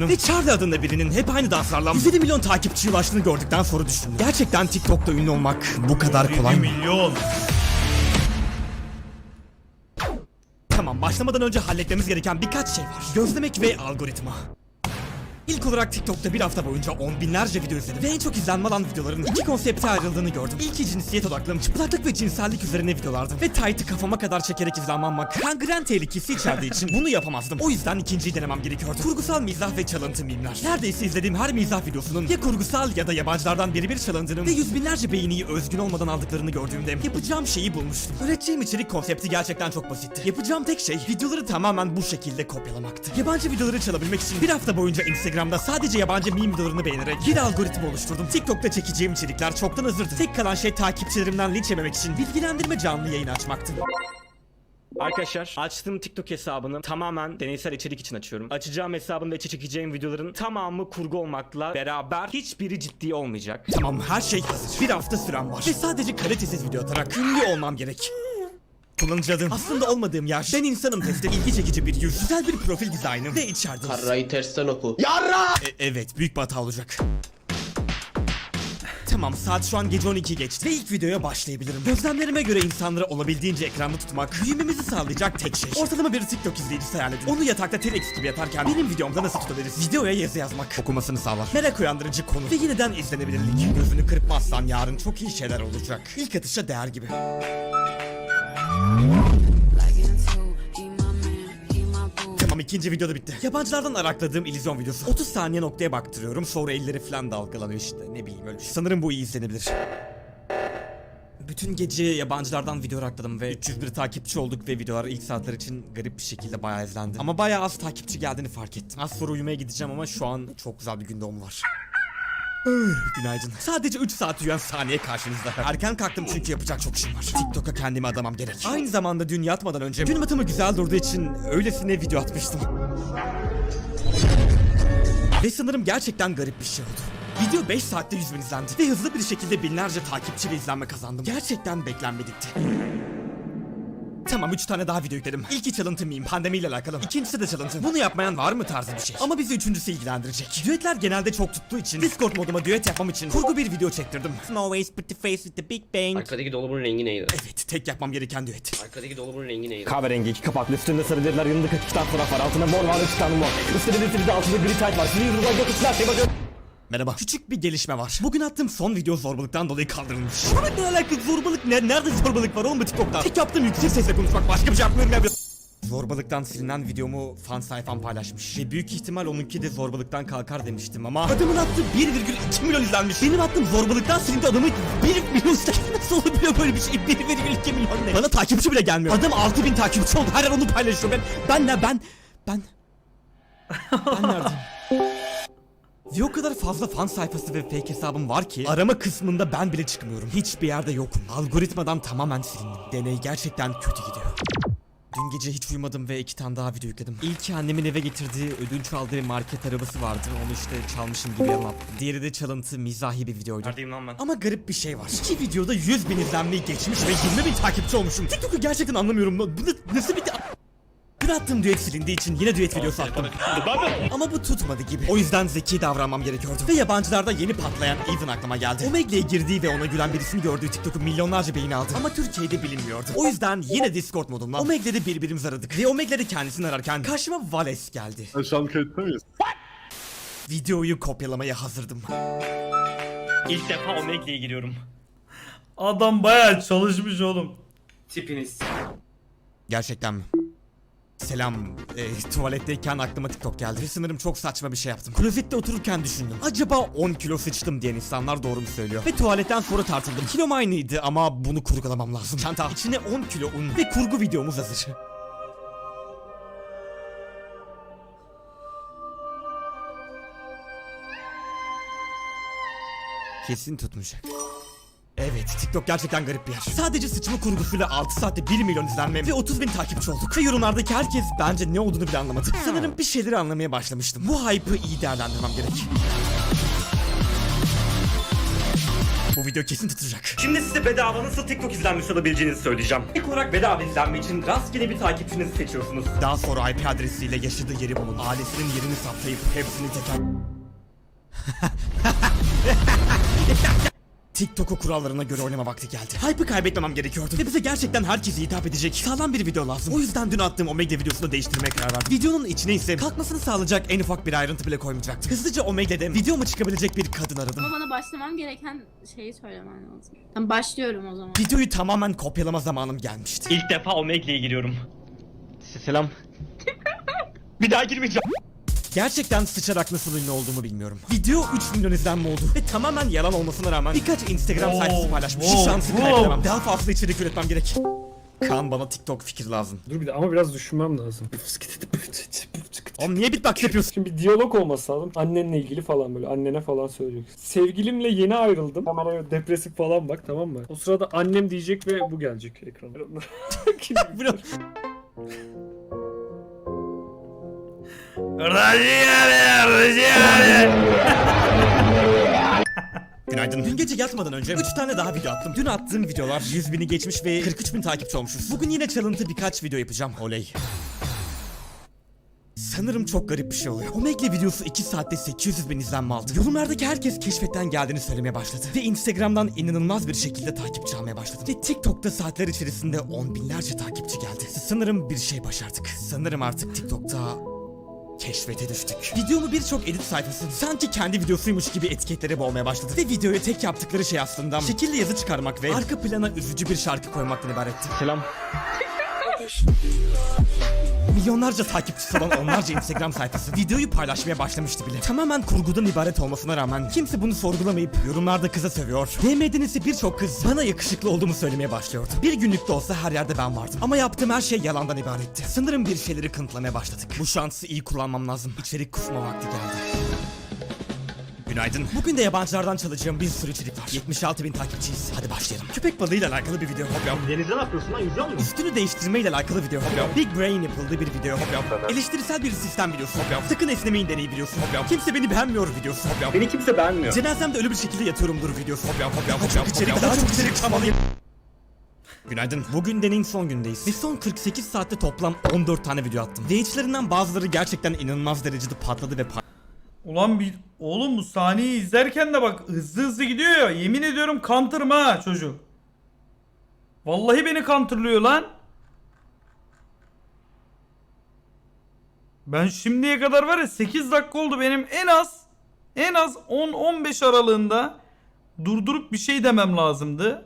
Ve Charlie adında birinin hep aynı danslarla 107 milyon takipçiye ulaştığını gördükten sonra düşündüm. Gerçekten TikTok'ta ünlü olmak bu kadar kolay mı? milyon. Tamam başlamadan önce halletmemiz gereken birkaç şey var. Gözlemek ve algoritma. İlk olarak TikTok'ta bir hafta boyunca on binlerce video izledim ve en çok izlenme alan videoların iki konsepte ayrıldığını gördüm. İlki cinsiyet odaklı, çıplaklık ve cinsellik üzerine videolardı. Ve tight'ı kafama kadar çekerek izlenmemek kangren tehlikesi içerdiği için bunu yapamazdım. O yüzden ikinciyi denemem gerekiyordu. Kurgusal mizah ve çalıntı mimler. Neredeyse izlediğim her mizah videosunun ya kurgusal ya da yabancılardan biri bir çalındığını ve yüz binlerce beğeniyi özgün olmadan aldıklarını gördüğümde yapacağım şeyi bulmuştum. Üreteceğim içerik konsepti gerçekten çok basitti. Yapacağım tek şey videoları tamamen bu şekilde kopyalamaktı. Yabancı videoları çalabilmek için bir hafta boyunca Instagram'da sadece yabancı meme videolarını beğenerek bir algoritma oluşturdum. TikTok'ta çekeceğim içerikler çoktan hazırdı. Tek kalan şey takipçilerimden linç yememek için bilgilendirme canlı yayın açmaktı. Arkadaşlar açtığım TikTok hesabını tamamen deneysel içerik için açıyorum. Açacağım hesabın ve içi çekeceğim videoların tamamı kurgu olmakla beraber hiçbiri ciddi olmayacak. Tamam her şey hazır. Bir hafta sürem var. Ve sadece kalitesiz video atarak ünlü olmam gerek. Kullanıcı. Aslında olmadığım yer. Ben insanım testi. ilgi çekici bir yüz. Güzel bir profil dizaynı. Ve içerideyiz. Karrayı tersten oku. E- evet büyük bir hata olacak. Tamam saat şu an gece 12 geçti ve ilk videoya başlayabilirim. Gözlemlerime göre insanları olabildiğince ekranda tutmak büyümemizi sağlayacak tek şey. Ortalama bir TikTok izleyicisi hayal edin. Onu yatakta T-Rex gibi yatarken benim videomda nasıl tutabiliriz? Videoya yazı yazmak okumasını sağlar. Merak uyandırıcı konu ve yeniden izlenebilirlik. Gözünü kırpmazsan yarın çok iyi şeyler olacak. İlk atışa değer gibi. Tamam ikinci videoda bitti. Yabancılardan arakladığım illüzyon videosu. 30 saniye noktaya baktırıyorum sonra elleri falan dalgalanıyor işte ne bileyim öyle şey. Sanırım bu iyi izlenebilir. Bütün gece yabancılardan video arakladım ve 301 takipçi olduk ve videolar ilk saatler için garip bir şekilde bayağı izlendi. Ama bayağı az takipçi geldiğini fark ettim. Az sonra uyumaya gideceğim ama şu an çok güzel bir gün doğumu var. Günaydın. Sadece 3 saat uyuyan saniye karşınızda. Erken kalktım çünkü yapacak çok işim var. TikTok'a kendimi adamam gerek. Aynı zamanda dün yatmadan önce gün batımı güzel durduğu için öylesine video atmıştım. Ve sanırım gerçekten garip bir şey oldu. Video 5 saatte 100 bin izlendi ve hızlı bir şekilde binlerce takipçi ve izlenme kazandım. Gerçekten beklenmedikti. Tamam 3 tane daha video yükledim. İlki çalıntı miyim pandemiyle alakalı. İkincisi de çalıntı. Bunu yapmayan var mı tarzı bir şey. Ama bizi üçüncüsü ilgilendirecek. Düetler genelde çok tuttuğu için Discord moduma düet yapmam için kurgu bir video çektirdim. Waist pretty face with the big bang. Arkadaki dolabın rengi neydi? Evet tek yapmam gereken düet. Arkadaki dolabın rengi neydi? Kahverengi iki kapaklı üstünde sarı deriler yanında 42 tane fotoğraf var altında mor var üç tane mor Üstünde bir de altında gri tayt var Sizin yüzünüzden yok içler şey bakıyor Merhaba. Küçük bir gelişme var. Bugün attığım son video zorbalıktan dolayı kaldırılmış. Ama ne alakalı zorbalık ne? Nerede zorbalık var oğlum bu TikTok'ta? Tek yaptığım yüksek sesle konuşmak başka bir şey yapmıyorum ya. Zorbalıktan silinen videomu fan sayfam paylaşmış. Ve büyük ihtimal onunki de zorbalıktan kalkar demiştim ama adamın attığı 1,2 milyon izlenmiş. Benim attığım zorbalıktan silindi adamın 1 milyon izlenmiş. Nasıl olabiliyor böyle bir şey? 1,2 milyon ne? Bana takipçi bile gelmiyor. Adam 6000 takipçi oldu. Her an onu paylaşıyor. Ben ben ne ben ben ben neredeyim? Ve o kadar fazla fan sayfası ve fake hesabım var ki arama kısmında ben bile çıkmıyorum. Hiçbir yerde yokum. Algoritmadan tamamen silindim. Deney gerçekten kötü gidiyor. Dün gece hiç uyumadım ve iki tane daha video yükledim. İlki annemin eve getirdiği ödünç aldığı market arabası vardı. Onu işte çalmışım gibi anlattım. Diğeri de çalıntı mizahi bir videoydu. Neredeyim lan ben? Ama garip bir şey var. İki videoda 100 bin izlenmeyi geçmiş ve 20 bin takipçi olmuşum. TikTok'u gerçekten anlamıyorum. Bu nasıl bir... Dün attığım düet silindiği için yine düet videosu attım. Ama bu tutmadı gibi. O yüzden zeki davranmam gerekiyordu. Ve yabancılarda yeni patlayan Ethan aklıma geldi. Omegle'ye girdiği ve ona gülen birisini gördüğü TikTok'un milyonlarca beğeni aldı. Ama Türkiye'de bilinmiyordu. O yüzden yine Discord modumla Omegle'de birbirimizi aradık. Ve Omegle'de kendisini ararken karşıma Vales geldi. Şu an kayıtta mıyız? Videoyu kopyalamaya hazırdım. İlk defa Omegle'ye giriyorum. Adam bayağı çalışmış oğlum. Tipiniz. Gerçekten mi? Selam. E, tuvaletteyken aklıma TikTok geldi. Ve sanırım çok saçma bir şey yaptım. Klozette otururken düşündüm. Acaba 10 kilo sıçtım diyen insanlar doğru mu söylüyor? Ve tuvaletten sonra tartıldım. Kilom aynıydı ama bunu kurgulamam lazım. Çanta içine 10 kilo un ve kurgu videomuz hazır. Kesin tutmayacak. Evet, TikTok gerçekten garip bir yer. Sadece sıçma kurgusuyla 6 saatte 1 milyon izlenme ve 30 bin takipçi olduk. Ve yorumlardaki herkes bence ne olduğunu bile anlamadı. Sanırım bir şeyleri anlamaya başlamıştım. Bu hype'ı iyi değerlendirmem gerek. Bu video kesin tutacak. Şimdi size bedava nasıl TikTok izlenmiş olabileceğinizi söyleyeceğim. İlk olarak bedava izlenme için rastgele bir takipçinizi seçiyorsunuz. Daha sonra IP adresiyle yaşadığı yeri bulun. Ailesinin yerini saptayıp hepsini teker... TikTok'u kurallarına göre oynama vakti geldi. Hype'ı kaybetmemem gerekiyordu. Ve bize gerçekten herkese hitap edecek sağlam bir video lazım. O yüzden dün attığım Omega videosunu değiştirmeye karar verdim. Videonun içine ise kalkmasını sağlayacak en ufak bir ayrıntı bile koymayacaktım. Hızlıca Omega'de videoma çıkabilecek bir kadın aradım. Ama bana başlamam gereken şeyi söylemen lazım. Tamam başlıyorum o zaman. Videoyu tamamen kopyalama zamanım gelmişti. İlk defa Omegle'ye giriyorum. Selam. bir daha girmeyeceğim. Gerçekten sıçarak nasıl ünlü olduğumu bilmiyorum. Video 3 milyon izlenme oldu ve tamamen yalan olmasına rağmen birkaç Instagram Wow, sayfası paylaşmış. Şu wow, şansı wow. kaybedemem. Daha fazla içerik üretmem gerek. Kaan bana TikTok fikir lazım. Dur bir de ama biraz düşünmem lazım. Oğlum niye beatbox yapıyorsun? Şimdi bir diyalog olması lazım. Annenle ilgili falan böyle. Annene falan söyleyeceksin. Sevgilimle yeni ayrıldım. Kameraya depresif falan bak tamam mı? O sırada annem diyecek ve bu gelecek ekrana. Bilir? Bro. Günaydın. Dün gece yatmadan önce 3 tane daha video attım. Dün attığım videolar 100 bini geçmiş ve 43 bin takipçi olmuşuz. Bugün yine çalıntı birkaç video yapacağım. Oley. Sanırım çok garip bir şey oluyor. Omegle videosu 2 saatte 800 bin izlenme aldı. Yorumlardaki herkes keşfetten geldiğini söylemeye başladı. Ve Instagram'dan inanılmaz bir şekilde takipçi almaya başladım. Ve TikTok'ta saatler içerisinde on binlerce takipçi geldi. Sanırım bir şey başardık. Sanırım artık TikTok'ta keşfete düştük. Videomu birçok edit sayfası sanki kendi videosuymuş gibi etiketlere boğmaya başladı. Ve videoya tek yaptıkları şey aslında şekilli yazı çıkarmak ve arka plana üzücü bir şarkı koymaktan ibaretti. Selam. Milyonlarca takipçisi olan onlarca Instagram sayfası videoyu paylaşmaya başlamıştı bile. Tamamen kurgudan ibaret olmasına rağmen kimse bunu sorgulamayıp yorumlarda kıza sövüyor. DM'den ise birçok kız bana yakışıklı olduğumu söylemeye başlıyordu. Bir günlük de olsa her yerde ben vardım. Ama yaptığım her şey yalandan ibaretti. Sanırım bir şeyleri kanıtlamaya başladık. Bu şansı iyi kullanmam lazım. İçerik kusma vakti geldi. Günaydın. Bugün de yabancılardan çalacağım bir sürü içerik var. 76 bin takipçiyiz. Hadi başlayalım. Köpek balığıyla alakalı bir video. Hop yap. Denizde ne yapıyorsun lan? Yüzüyor musun? Üstünü değiştirmeyle alakalı video hop yap. Big Brain yapıldığı bir video hop yap. Eleştirisel bir sistem videosu hop yap. Sakın esnemeyin deneyi videosu hop yap. Kimse beni beğenmiyor videosu hop yap. Beni kimse beğenmiyor. Cenazemde ölü bir şekilde yatıyorumdur videosu hop yap hop yap. Daha çok içerik, daha çok içerik çabalıyım. Günaydın. Bugün deneyin son gündeyiz. Ve son 48 saatte toplam 14 tane video attım. Ve içlerinden bazıları gerçekten inanılmaz derecede patladı ve pay- Ulan bir oğlum bu sahneyi izlerken de bak hızlı hızlı gidiyor ya. Yemin ediyorum counter'ım ha çocuk. Vallahi beni counter'lıyor lan. Ben şimdiye kadar var ya 8 dakika oldu benim en az en az 10-15 aralığında durdurup bir şey demem lazımdı.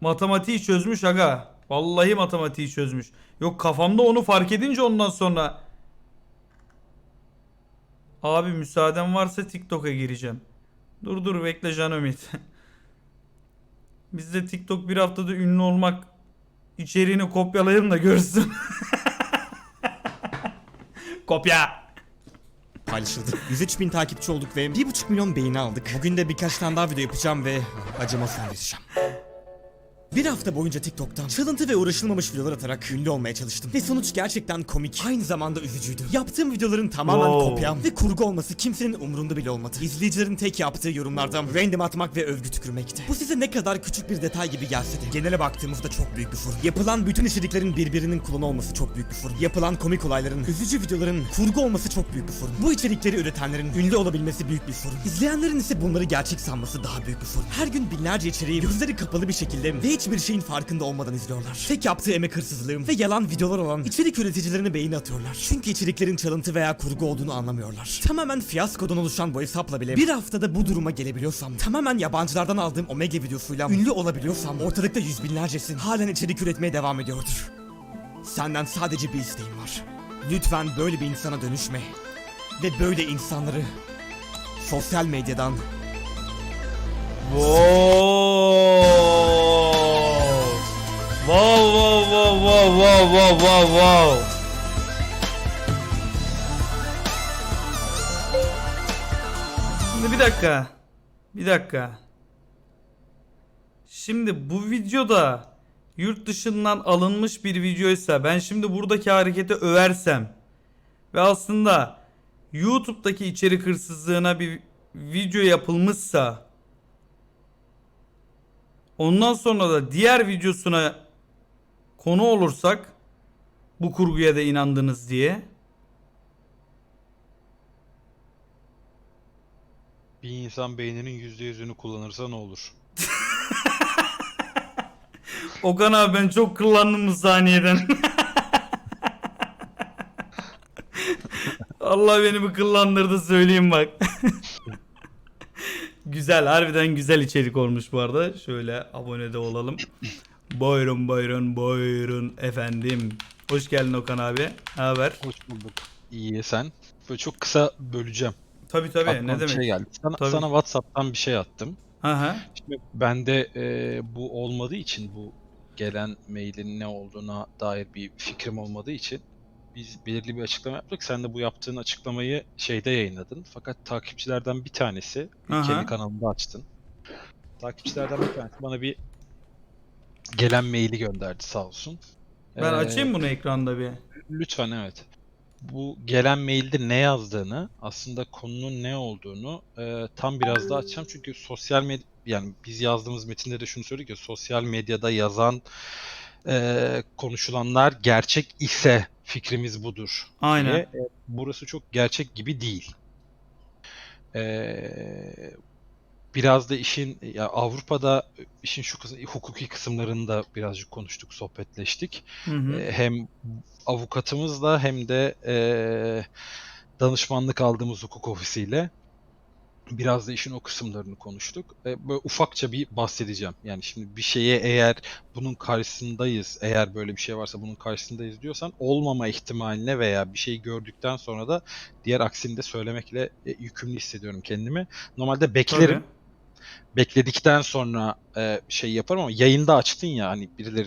Matematiği çözmüş aga. Vallahi matematiği çözmüş. Yok kafamda onu fark edince ondan sonra Abi müsaaden varsa TikTok'a gireceğim. Dur dur bekle Can Ümit. Biz de TikTok bir haftada ünlü olmak içeriğini kopyalayalım da görsün. Kopya. paylaşıldı. 103 bin takipçi olduk ve 1,5 milyon beğeni aldık. Bugün de birkaç tane daha video yapacağım ve acıma son vereceğim. Bir hafta boyunca TikTok'tan çalıntı ve uğraşılmamış videolar atarak ünlü olmaya çalıştım. Ve sonuç gerçekten komik, aynı zamanda üzücüydü. Yaptığım videoların tamamen Wow. kopya ve kurgu olması kimsenin umurunda bile olmadı. İzleyicilerin tek yaptığı yorumlardan random atmak ve övgü tükürmekti. Bu size ne kadar küçük bir detay gibi gelse de genele baktığımızda çok büyük bir sorun. Yapılan bütün içeriklerin birbirinin klonu olması çok büyük bir sorun. Yapılan komik olayların, üzücü videoların kurgu olması çok büyük bir sorun. Bu içerikleri üretenlerin ünlü olabilmesi büyük bir sorun. İzleyenlerin ise bunları gerçek sanması daha büyük bir sorun. Her gün binlerce içeriği gözleri kapalı bir şekilde ve hiçbir şeyin farkında olmadan izliyorlar. Tek yaptığı emek hırsızlığı ve yalan videolar olan içerik üreticilerine beyin atıyorlar. Çünkü içeriklerin çalıntı veya kurgu olduğunu anlamıyorlar. Tamamen fiyaskodan oluşan bu hesapla bile bir haftada bu duruma gelebiliyorsam, tamamen yabancılardan aldığım Omega videosuyla ünlü olabiliyorsam ortalıkta yüz binlercesin halen içerik üretmeye devam ediyordur. Senden sadece bir isteğim var. Lütfen böyle bir insana dönüşme. Ve böyle insanları sosyal medyadan Wow. Wow wow wow wow. Şimdi bir dakika. Bir dakika. Şimdi bu videoda yurt dışından alınmış bir videoysa ben şimdi buradaki hareketi översem ve aslında YouTube'daki içerik hırsızlığına bir video yapılmışsa ondan sonra da diğer videosuna konu olursak bu kurguya da inandınız diye Bir insan beyninin %100'ünü kullanırsa ne olur? Okan abi ben çok kullandım bu saniyeden. Allah beni bir kıllandırdı söyleyeyim bak. güzel harbiden güzel içerik olmuş bu arada. Şöyle abone de olalım. Buyurun buyurun buyurun efendim. Hoş geldin Okan abi. Ne haber? Hoş bulduk. İyi sen. Böyle çok kısa böleceğim. Tabi tabi Aklıma ne bir demek. şey geldi. Sana, Tabii. sana WhatsApp'tan bir şey attım. Aha. Şimdi bende e, bu olmadığı için bu gelen mailin ne olduğuna dair bir fikrim olmadığı için biz belirli bir açıklama yaptık. Sen de bu yaptığın açıklamayı şeyde yayınladın. Fakat takipçilerden bir tanesi Aha. kendi kanalında açtın. Takipçilerden bir tanesi bana bir gelen maili gönderdi sağ olsun. Ben Ee, açayım bunu ekranda bir. Lütfen evet. Bu gelen mailde ne yazdığını, aslında konunun ne olduğunu e, tam biraz daha açacağım. Çünkü sosyal medya, yani biz yazdığımız metinde de şunu söyledik ya, sosyal medyada yazan e, konuşulanlar gerçek ise fikrimiz budur. Aynen. diye. E, burası çok gerçek gibi değil. E, biraz da işin ya Avrupa'da işin şu kısım, hukuki kısımlarını da birazcık konuştuk, sohbetleştik. Hı hı. E, hem avukatımızla hem de e, danışmanlık aldığımız hukuk ofisiyle biraz da işin o kısımlarını konuştuk. E, böyle ufakça bir bahsedeceğim. Yani şimdi bir şeye eğer bunun karşısındayız, eğer böyle bir şey varsa bunun karşısındayız diyorsan olmama ihtimaline veya bir şeyi gördükten sonra da diğer aksini de söylemekle e, yükümlü hissediyorum kendimi. Normalde beklerim Tabii. Bekledikten sonra e, şey yaparım ama yayında açtın ya hani birileri